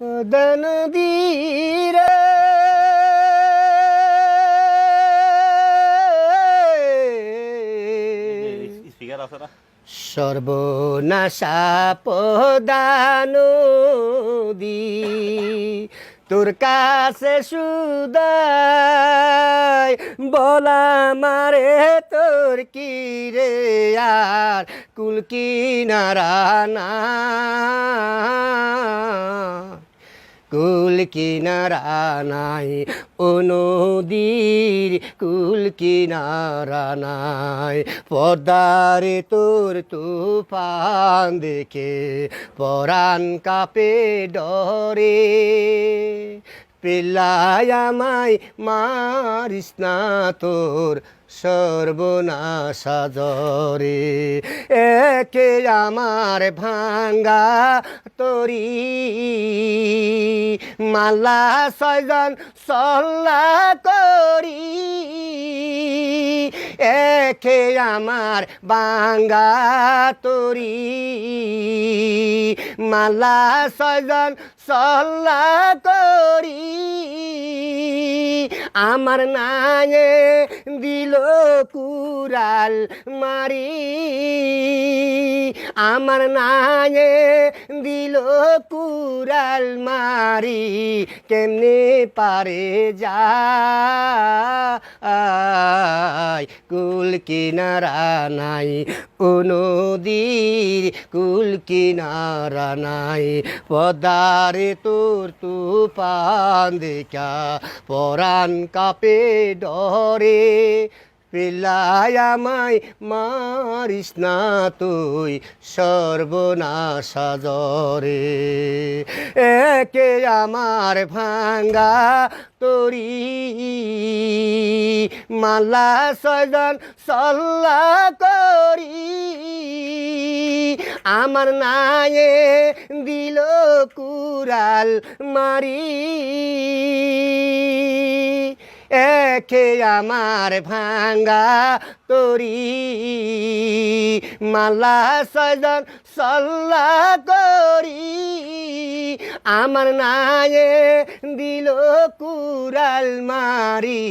দন দীরে সর্বনাশা পদানদী তোর কাছে সুদাই বলা মারে তোর কি রে আর? কুল কিনারা না। কুল কিনারা নাই, ও নদীর কুল কিনারা নাই। পদ্মারে তোর তুফান দেখে পরাণ কাপে ডরে। পেলায় আমায় মারিস না তোর সর্বনাশা জরে একে আমার ভাঙ্গা তরি। মালা ছয়জন সল্লা করি। একে আমার বাঙ্গা তরি। মালা সজন সল্লা করি। আমার নায়ে দিল কুরাল মারি। আমার নায়ে দিল কুরাল মারি। কেমনে পারে যায়? কুল কিনারা নাই, ও নদীর কুল কিনারা নাই। পদারে তোর তুফান দেখা, পরাণ কাপে ডরে, পেলায় আমায় মারিস না তুই সর্বনাশা জরে একে আমার ভাঙ্গা তরি, মালা ছয়জন সল্লা করি। আমার নায়ে দিল কুরাল মারি। একে আমার ভাঙ্গা তরি। মালা সজন সল্লা করি। আমার নায়ে দিল কুরাল মারি,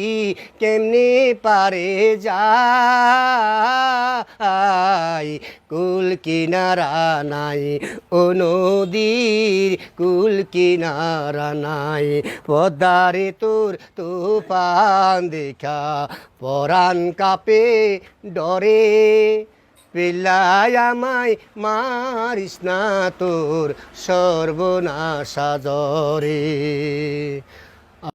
কেমনি পারে যাই কুল কিনারা নাই, ও নদীর কুল কিনারা নাই। পদ্মারে তোর তুফান দেখা, পরাণ কাপে ডরে। পেলায় আমায় মারিস না তোর সর্বনাশা জরে